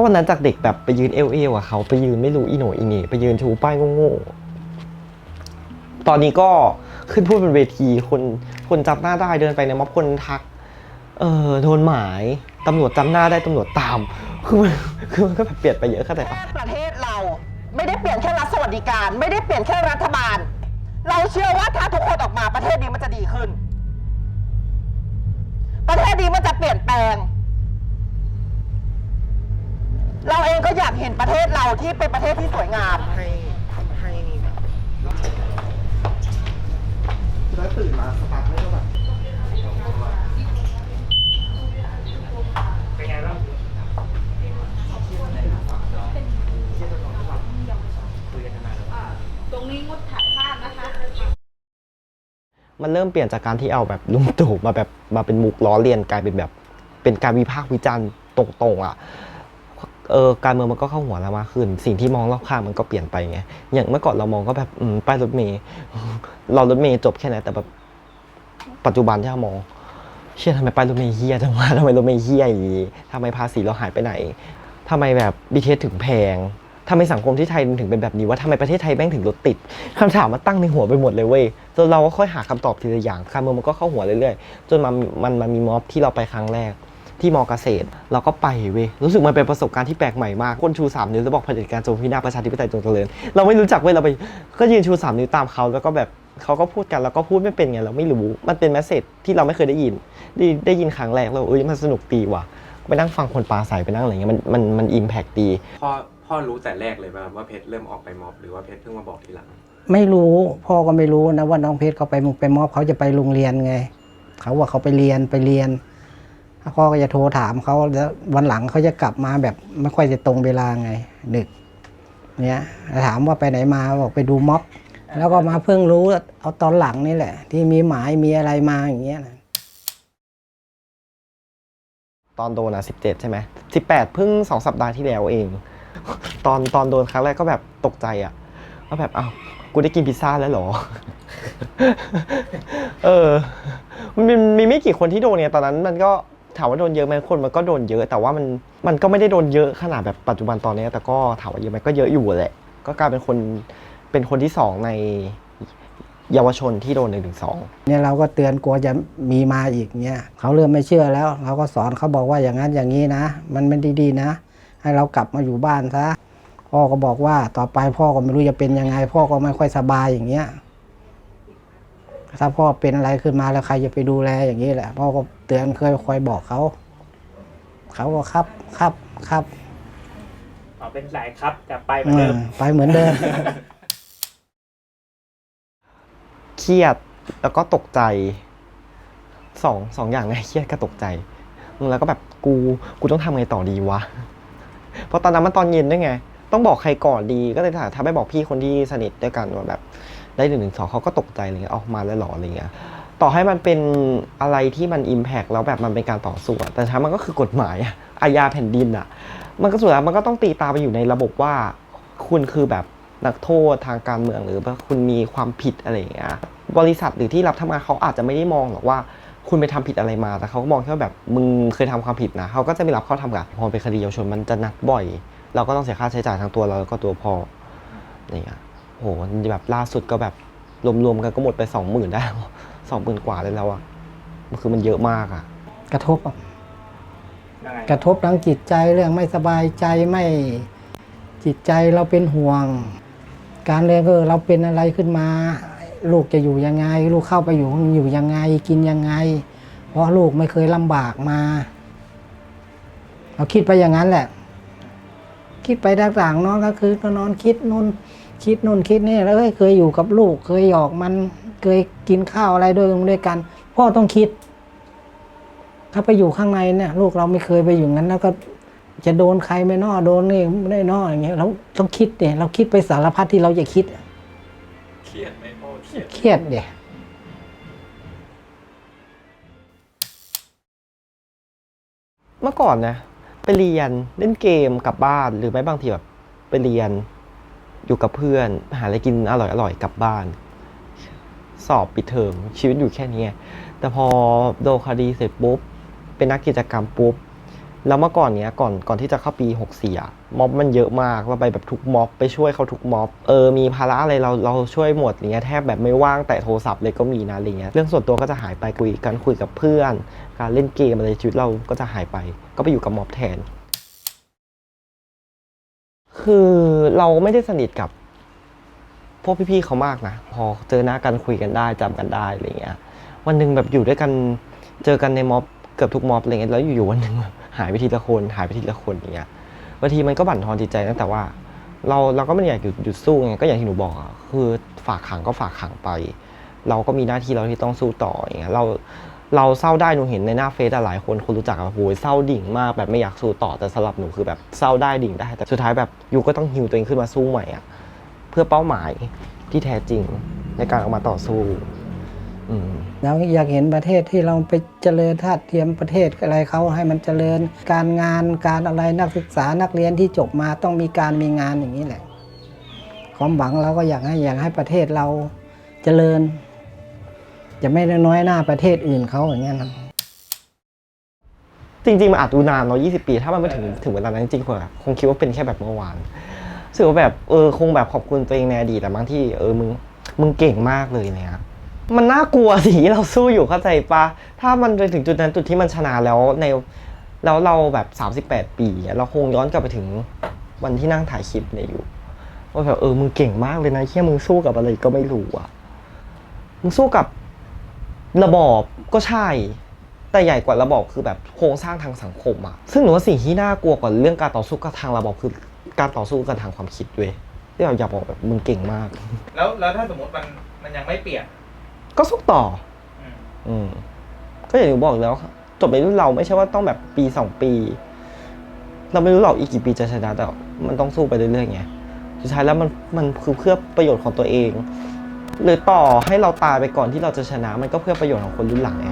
ก็วันนั้นจากเด็กแบบไปยืนเอลเอลอะเขาไปยืนไม่รู้อีโหนอีเหน่ไปยืนชูป้ายโง่ๆตอนนี้ก็ขึ้นพูดบนเวทีคนคนจำหน้าได้เดินไปในม็อบคนทัก เออโดนหมายตำรวจจำหน้าได้ตำรวจตาม คือมันคือมันก็แบบเปลี่ยนไปเยอะขนาดแค่ประเทศเราไม่ได้เปลี่ยนแค่รัฐสวัสดิการ ไม่ได้เปลี่ยนแค่รัฐบาล เราเชื่อว่าถ้าทุกคนออกมาประเทศนี้มันจะดีขึ้น ประเทศนี้มันจะเปลี่ยนแปลง เราเองก็อยากเห็นประเทศเราที่เป็นประเทศที่สวยงาม ให้ให้แล้วตื่นมาสตาร์ทไม่ก็แบบตรงนี้งดถ่ายภาพนะคะ มันเริ่มเปลี่ยนจากการที่เอาแบบลุงตู่มาแบบมาเป็นมุกล้อเลียนกลายเป็นแบบ เป็นการวิพากษ์วิจารณ์ตรงๆอะ เออการเมืองมันก็เข้าหัวเรามากขึ้น สิ่งที่มองรอบข้างมันก็เปลี่ยนไปไงอย่างเมื่อก่อนเรามองก็แบบป้ายรถเมย์เรารถเมย์จบแค่ไหนแต่แบบปัจจุบันที่เรามองเชื่อทำไมป้ายรถเมย์เฮียจังวะทำไมรถเมย์เฮียอย่างนี้ทำไมภาษีเราหายไปไหนทำไมแบบบีเทสถึงแพงทำไมสังคมที่ไทยถึงเป็นแบบนี้ว่าทำไมประเทศไทยแม่งถึงรถติดคำถามมันตั้งในหัวไปหมดเลยเว้ยจนเราก็ค่อยหาคำตอบทีละอย่างการเมืองมันก็เข้าหัวเรื่อยๆจนมันมันมันมีม็อบที่เราไปครั้งแรก ที่มอเกษตร เราก็ไปเว้ยรู้สึกมันเป็นประสบการณ์ที่แปลกใหม่มากคนชูสามนิ้วแล้วบอกเผด็จการจงพินาศประชาธิปไตยจงเจริญเราไม่รู้จักเว้ยเราไปก็ยืนชูสามนิ้วตามเขาแล้วก็แบบเขาก็พูดกันแล้วก็พูดไม่เป็นไงเราไม่รู้ มันเป็นแมสเซจที่เราไม่เคยได้ยิน ได้ได้ยินครั้งแรกเราเอ้ยมันสนุกดีว่ะไปนั่งฟังคนปลาใสไปนั่งอะไรเงี้ยมันมันมันอิมแพกดีพ่อพ่อรู้แต่แรกเลยป่ะว่าเพชรเริ่มออกไปม็อบหรือว่าเพชรเพิ่งมาบอกทีหลัง ไม่รู้พ่อก็ไม่รู้นะว่าน้องเพชรเขาไปมุกไปมอบเขาจะไปโรงเรียนไง เขาว่าเขาไปเรียนไปเรียน พ่อก็จะโทรถามเขาแล้ววันหลังเขาจะกลับมาแบบไม่ค่อยจะตรงเวลาไงดึกเนี่ยถามว่าไปไหนมาบอกไปดูม็อบ แล้วก็มาเพิ่งรู้เอาตอนหลังนี่แหละ ที่มีหมายมีอะไรมาอย่างเงี้ยนะตอนโดนอะสิบเจ็ดใช่ไหมสิบแปดเพิ่งสองสัปดาห์ที่แล้วเอง ตอนตอนโดนครั้งแรกก็แบบตกใจอะว่าแบบอ้าวกูได้กินพิซซ่าแล้วหรอ เออมันมีมีไม่กี่คนที่โดนเนี่ยตอนนั้นมันก็ ถามว่าโดนเยอะไหมคนมันก็โดนเยอะ แต่ว่ามันมันก็ไม่ได้โดนเยอะขนาดแบบปัจจุบันตอนนี้ แต่ก็ถามว่าเยอะไหมก็เยอะอยู่แหละก็กลายเป็นคนเป็นคนที่สองในเยาวชนที่โดนหนึ่งถึงสองเนี่ยเราก็เตือนกลัวจะมีมาอีกเนี่ยเขาเริ่มไม่เชื่อแล้ว เราก็สอนเขาบอกว่าอย่างนั้นอย่างนี้นะ มันไม่ดีๆนะ ให้เรากลับมาอยู่บ้านซะพ่อก็บอกว่าต่อไปพ่อก็ไม่รู้จะเป็นยังไง พ่อก็ไม่ค่อยสบายอย่างเงี้ย ถ้าพ่อเป็นอะไรขึ้นมาแล้วใครจะไปดูแลอย่างนี้แหละพ่อก็เตือนเคยคอยบอกเขา เขาก็ครับครับครับอ๋อเป็นสายครับกลับไปเหมือนเดิมเออไปเหมือนเดิม เครียดแล้วก็ตกใจสองสองอย่างเลยเครียดกับตกใจ แล้วก็แบบกูกูต้องทำไงต่อดีวะเพราะตอนนั้นมันตอนเย็นด้วยไง ต้องบอกใครก่อนดีก็เลยถามถ้าไม่บอกพี่คนที่สนิทด้วยกันว่าแบบ ได้หนึ่งหนึ่งสองเขาก็ตกใจอะไรเงี้ยออกมาแล้วหรออะไรเงี้ยต่อให้มันเป็นอะไรที่มันอิมแพกแล้วแบบมันเป็นการต่อสู้อะแต่ท้ายมันก็คือกฎหมายอะอาญาแผ่นดินอะมันก็สุดแล้วมันก็ต้องตีตาไปอยู่ในระบบว่า คุณคือแบบนักโทษทางการเมืองหรือว่าคุณมีความผิดอะไรอย่างเงี้ยบริษัทหรือที่รับทำงานเขาอาจจะไม่ได้มองหรอกว่า คุณไปทำผิดอะไรมาแต่เขาก็มองแค่ว่าแบบมึงเคยทำความผิดนะเขาก็จะไม่รับเข้าทำกันพอเป็นคดีเยาวชนมันจะนักบ่อย เราก็ต้องเสียค่าใช้จ่ายทั้งตัวเราแล้วก็ตัวพ่ออะไรอย่างเงี้ย โหแบบล่าสุดก็แบบรวมๆกันก็หมดไปสองหมื่นได้สองหมื่นกว่าเลยแล้วอะมันคือมันเยอะมากอะกระทบอะยังไงกระทบทั้งจิตใจเรื่องไม่สบายใจไม่จิตใจเราเป็นห่วง การเรียนก็เราเป็นอะไรขึ้นมา ลูกจะอยู่ยังไง ลูกเข้าไปอยู่อยู่ยังไง กินยังไง เพราะลูกไม่เคยลำบากมา เราคิดไปอย่างนั้นแหละ คิดไปต่างๆเนอนก็คือก็นอนคิดนู่น คิดนู่นคิดนี่แล้วเอ้ยเคยอยู่กับลูก เคยหยอกมันเคยกินข้าวอะไรด้วยด้วยกัน พ่อต้องคิด ถ้าไปอยู่ข้างในเนี่ย ลูกเราไม่เคยไปอยู่งั้น แล้วก็จะโดนใครไม่นอโดนนี่ไม่ได้นออย่างเงี้ยเราต้องคิดเนี่ยเราคิดไปสารพัดที่เราจะคิดเครียดไหมพ่อเครียดเครียดเดี๋ยเมื่อก่อนนะไปเรียนเล่นเกมกลับบ้านหรือไม่บางทีแบบไปเรียน อยู่กับเพื่อน หาอะไรกินอร่อยอร่อยกลับบ้าน สอบปิดเทอมชีวิตอยู่แค่นี้แต่พอโดนคดีเสร็จปุ๊บ เป็นนักกิจกรรมปุ๊บ แล้วเมื่อก่อนเนี้ยก่อนก่อนที่จะเข้าปี64อะม็อบมันเยอะมากเราไปแบบทุกม็อบไปช่วยเขาทุกม็อบเออมีภาระอะไรเราเราช่วยหมดอย่างเงี้ยแทบแบบไม่ว่างแต่โทรศัพท์เลยก็มีนะอะไรเงี้ยเรื่องส่วนตัวก็จะหายไปคุยกันคุยกับเพื่อน การเล่นเกมอะไรชีวิตเราก็จะหายไป ก็ไปอยู่กับม็อบแทน คือเราไม่ได้สนิทกับพวกพี่ๆเขามากนะ พอเจอหน้ากันคุยกันได้จำกันได้อะไรเงี้ย วันหนึ่งแบบอยู่ด้วยกันเจอกันในม็อบเกือบทุกม็อบอะไรเงี้ยแล้วอยู่ๆวันหนึ่งหายไปทีละคนหายไปทีละคนอย่างเงี้ยบางทีมันก็บั่นทอนจิตใจตั้งแต่ว่า เราเราก็ไม่อยากหยุดหยุดสู้ไงก็อย่างที่หนูบอกคือฝากขังก็ฝากขังไป เราก็มีหน้าที่เราที่ต้องสู้ต่ออย่างเงี้ยเรา เราเศร้าได้หนูเห็นในหน้าเฟซหลายคนคนรู้จักอะโหยเศร้าดิ่งมากแบบไม่อยากสู้ต่อแต่สำหรับหนูคือแบบเศร้าได้ดิ่งได้ แต่สุดท้ายแบบยูก็ต้องฮิวตัวเองขึ้นมาสู้ใหม่อะเพื่อเป้าหมายที่แท้จริงในการออกมาต่อสู้อืมเราอยากเห็นประเทศที่เราไปเจริญท่าเทียมประเทศอะไรเขาให้มันเจริญ การงานการอะไรนักศึกษานักเรียนที่จบมาต้องมีการมีงานอย่างนี้แหละ ความหวังเราก็อยากให้อยากให้ประเทศเราเจริญ จะไม่ได้น้อยหน้าประเทศอื่นเขาอย่างเงี้ยนะจริงๆมันอาจดูนานเนาะ20 ปี ถ้ามันไม่ถึงถึงเวลานั้นจริงๆคงคงคิดว่าเป็นแค่แบบเมื่อวานรู้สึกว่าแบบเออคงแบบขอบคุณตัวเองในอดีตแต่บางที่เออมึงมึงเก่งมากเลยเนี่ยมันน่ากลัวสิเราสู้อยู่เข้าใจปะถ้ามันไปถึงจุดนั้นจุดที่มันชนะแล้วในแล้วเราแบบ 38 ปี เราคงย้อนกลับไปถึงวันที่นั่งถ่ายคลิปเนี่ยอยู่ว่าแบบเออมึงเก่งมากเลยนะแค่มึงสู้กับอะไรก็ไม่รู้อะมึงสู้กับ ระบอบก็ใช่ แต่ใหญ่กว่าระบอบคือแบบโครงสร้างทางสังคมอะซึ่งหนูว่าสิ่งที่น่ากลัวกว่าเรื่องการต่อสู้กับทางระบอบคือการต่อสู้กันทางความคิดด้วยที่เราอยากบอกแบบมึงเก่งมาก แล้วแล้วถ้าสมมติมันมันยังไม่เปลี่ยน ก็สู้ต่อ อืมอืม ก็อย่างที่บอกแล้วจบในรุ่นเราไม่ใช่ว่าต้องแบบปีสองปี เราไม่รู้หรอกอีกกี่ปีจะชนะแต่มันต้องสู้ไปเรื่อยๆไงสุดท้ายแล้วมันมันคือเพื่อประโยชน์ของตัวเอง หรือต่อให้เราตายไปก่อนที่เราจะชนะมันก็เพื่อประโยชน์ของคนรุ่นหลังไง